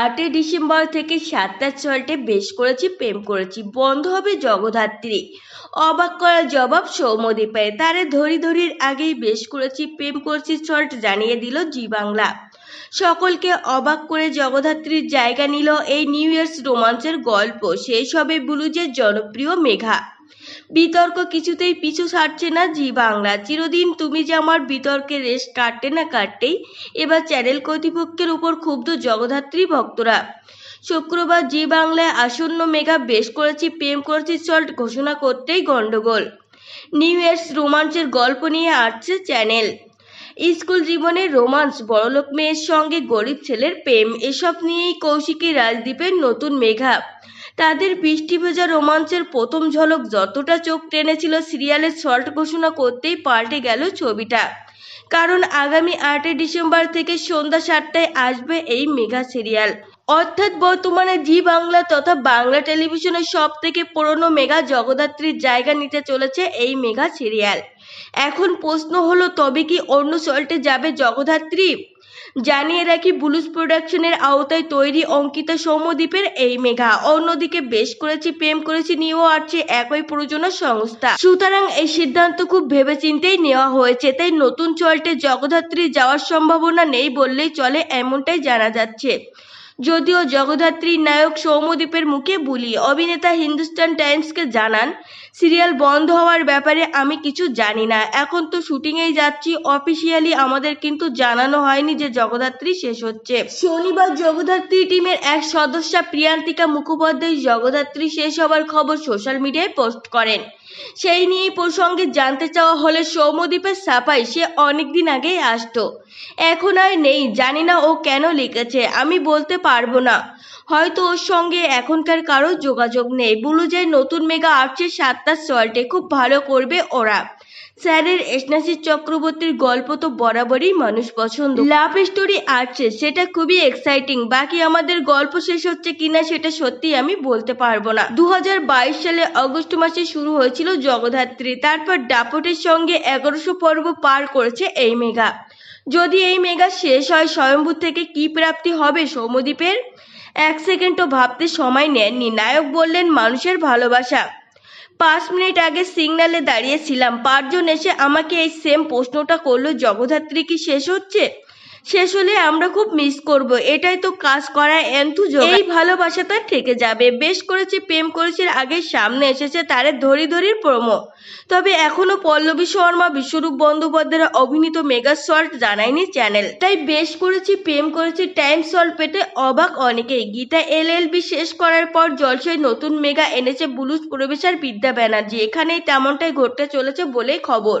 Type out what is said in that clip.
আটই ডিসেম্বর থেকে সাতটা চলটে বেশ করেছি, প্রেম করেছি। বন্ধ হবে জগধাত্রী অবাক করার জবাব সৌমদ্বীপে তারে ধরি ধরির আগেই বেশ করেছি, প্রেম করেছি চলট জানিয়ে দিল জি বাংলা। সকলকে অবাক করে জগদ্ধাত্রীর জায়গা নিল এই নিউ ইয়ার্স রোমাঞ্চের গল্প। সেই সবে বুলুজের জনপ্রিয় মেঘা। বিতর্ক কিছুতেই পিছু ছাড়ছে না জি বাংলা। চিরদিন তুমি যে আমার বিতর্কে রেশ কাটতে না কাটতেই এবার চ্যানেল কর্তৃপক্ষের উপর ক্ষুব্ধ জগদ্ধাত্রী ভক্তরা। শুক্রবার জি বাংলায় আসন্ন মেগা বেশ করেছি প্রেম করেছি চল্ট ঘোষণা করতেই গন্ডগোল নিউ ইয়ার্স রোমাঞ্চের গল্প নিয়ে আসছে চ্যানেল। স্কুল জীবনের রোমান্স, বড়লোক মেয়ের সঙ্গে গরিব ছেলের প্রেম, এসব নিয়েই কৌশিকী রাজদ্বীপের নতুন মেঘা। তাদের বৃষ্টি ভেজা রোমাঞ্চের প্রথম ঝলক যতটা চোখ টেনেছিল সিরিয়ালের শর্ট ঘোষণা করতেই পাল্টে গেল ছবিটা। কারণ আগামী আটই ডিসেম্বর থেকে সন্ধ্যা সাতটায় আসবে এই মেঘা সিরিয়াল। অর্থাৎ বর্তমানে জি বাংলা তথা বাংলা টেলিভিশনের সব থেকে পুরনো মেগা জগদ্ধাত্রীর জায়গা নিতে চলেছে এই মেগা সিরিয়াল। এখন প্রশ্ন হলো, তবে কি অন্য চল্টে যাবে জগদ্ধাত্রী? জানিয়ে রাখি বুলুস প্রোডাকশনের আওতায় তৈরি অঙ্কিতা সৌম্যদ্বীপের এই মেঘা। অন্যদিকে বেশ করেছি প্রেম করেছি নিয়েও আসছে একই প্রযোজনা সংস্থা। সুতরাং এই সিদ্ধান্ত খুব ভেবেচিন্তেই নেওয়া হয়েছে, তাই নতুন চল্টে জগদ্ধাত্রী যাওয়ার সম্ভাবনা নেই বললেই চলে, এমনটাই জানা যাচ্ছে। যদিও জগদ্ধাত্রীর নায়ক সৌম্যদীপের মুখে বুলি অভিনেতা হিন্দুস্তান টাইমসকে জানান, সিরিয়াল বন্ধ হওয়ার ব্যাপারে আমি কিছু জানি না। এখন তো শুটিংয়েই যাচ্ছি, অফিসিয়ালি আমাদের কিন্তু জানানো হয়নি যে জগদ্ধাত্রী শেষ হচ্ছে। শনিবার জগদ্ধাত্রী টিমের এক সদস্যা প্রিয়ান্তিকা মুখোপাধ্যায় জগদ্ধাত্রী শেষ হওয়ার খবর সোশ্যাল মিডিয়ায় পোস্ট করেন। সেই নিয়ে প্রসঙ্গে জানতে চাওয়া হলে সৌম্যদীপের সাফাই সে অনেকদিন আগেই আসতো। এখন আর নেই, জানি না ও কেন লিখেছে। আমি বলতে পারব না। হয়তো ওর সঙ্গে এখনকার কারও যোগাযোগ নেই। বুলুজের নতুন মেগা আসছে সাতটা সল্টে খুব ভালো করবে ওরা। স্যারের এসনাসি চক্রবর্তীর গল্প তো বরাবরই মানুষ পছন্দ। লাভ স্টোরি আসছে সেটা খুবই এক্সাইটিং বাকি আমাদের গল্প শেষ হচ্ছে কিনা সেটা সত্যি আমি বলতে পারব না। দু হাজার বাইশ সালে অগস্ট মাসে শুরু হয়েছিল জগদ্ধাত্রী। তারপর ডাপটের সঙ্গে এগারোশো পর্ব পার করেছে এই মেগা। যদি এই মেগা শেষ হয় স্বয়ম্ভূ থেকে কি প্রাপ্তি হবে সৌম্যদ্বীপের? এক সেকেন্ডও ভাবতে সময় নেননি। নায়ক বললেন, মানুষের ভালোবাসা। পাঁচ মিনিট আগে সিগনালে দাঁড়িয়েছিলাম। পাঁচজন এসে আমাকে এই সেম প্রশ্নটা করল, জগদ্ধাত্রী কি শেষ হচ্ছে? শেষ হলে আমরা খুব মিস করব। এটাই তো কাজ করার এন্থু এই ভালোবাসাটা থেকে যাবে। বেশ করেছে, প্রেম করেছে আগে সামনে এসেছে তারে ধরি ধরির প্রমো তবে এখনও পল্লবী শর্মা, বিশ্বরূপ বন্দ্যোপাধ্যায়ের অভিনীত মেগা সল্ট জানায়নি চ্যানেল তাই বেশ করেছি, প্রেম করেছি টাইম সল্ট পেতে অবাক অনেকেই গীতা এল শেষ করার পর জলসায় নতুন মেগা এনেছে বুলুস পরিবেশার বিদ্যা ব্যানার্জি। এখানেই তেমনটাই ঘটতে চলেছে বলেই খবর।